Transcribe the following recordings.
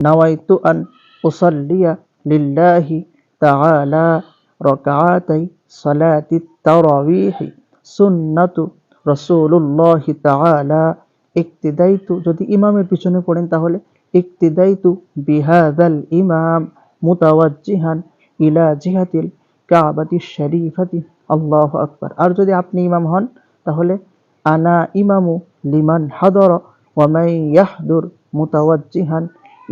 নাওয়াইতু আন উসাল্লিয়া লিল্লাহি তাআলা রাকাআতাই সালাতি তারাবিহ সুন্নাতু রাসূলুল্লাহি তাআলা ইক্তিদাইতু যদি ইমামের পিছনে পড়েন তাহলে ইক্তিদাইতু বিহাদাল ইমাম মুতাওয়াজ্জিহান ইলা জিহাতিল কাবাতি শরীফাতি আল্লাহু আকবার আর যদি আপনি ইমাম হন, তাহলে আনা ইমামু লিমান হাদর ওয়া মান ইয়াহদুর মুতাওয়াজ্জিহান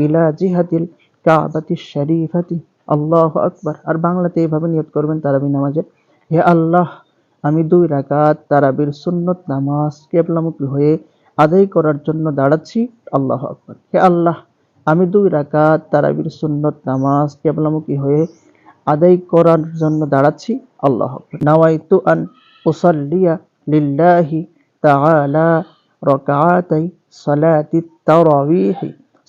ইলা জিহাতিল কাবাতি শরীফাতি। আল্লাহু আকবার। আর বাংলাতে এইভাবে নিয়ত করবেন তারাবি নামাজে, হে আল্লাহ, আমি দুই রাকাত তারাবির সুন্নত নামাজ কেবলামুখী হয়ে আদায় করার জন্য দাঁড়াচ্ছি। আল্লাহ আকবার। হে আল্লাহ, আমি দুই রাকাত তারাবির সুন্নত নামাজ কেবলামুখী হয়ে আদায় করার জন্য দাঁড়াচ্ছি। আল্লাহ আকবার। নাওয়াইতু আন উসাল্লিয়া লিল্লাহি তাআলা রাকাআতাই সালাতি তারাবিহ।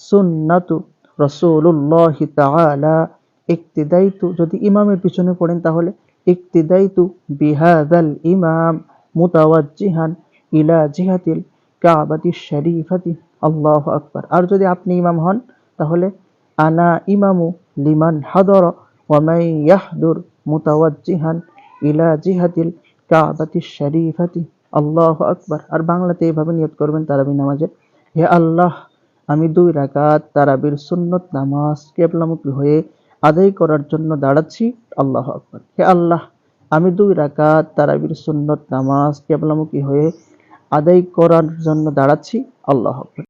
সুন্নাতু রাসূলুল্লাহি তাআলা। ইক্তিদাইতু, যদি ইমামের পিছনে পড়েন তাহলে ইক্তিদাইতু বিহাদাল ইমাম মুতাওয়াজ্জিহান ইলা জিহাতিল কাবাতি শরীফাতি। আল্লাহ আকবার। আর যদি আপনি ইমাম হন, তাহলে আনা ইমামু লিমান হাদর ওয়া মান ইয়াহদুর মুতাওয়াজ্জিহান ইলা জিহাতিল কাবাতি শরীফাতি। আল্লাহ আকবার। আর বাংলাতে এইভাবে নিয়ত করবেন তারাবি নামাজে হে আল্লাহ আমি দুই রাকাত তারাবির সুন্নত নামাজ কেবলামুখী হয়ে আদায় করার জন্য দাঁড়াচ্ছি। আল্লাহ আকবর। হে আল্লাহ, আমি দুই রাকাত তারাবির সুন্নত নামাজ কেবলামুখী হয়ে আদায় করার জন্য দাঁড়াচ্ছি। আল্লাহ আকবার।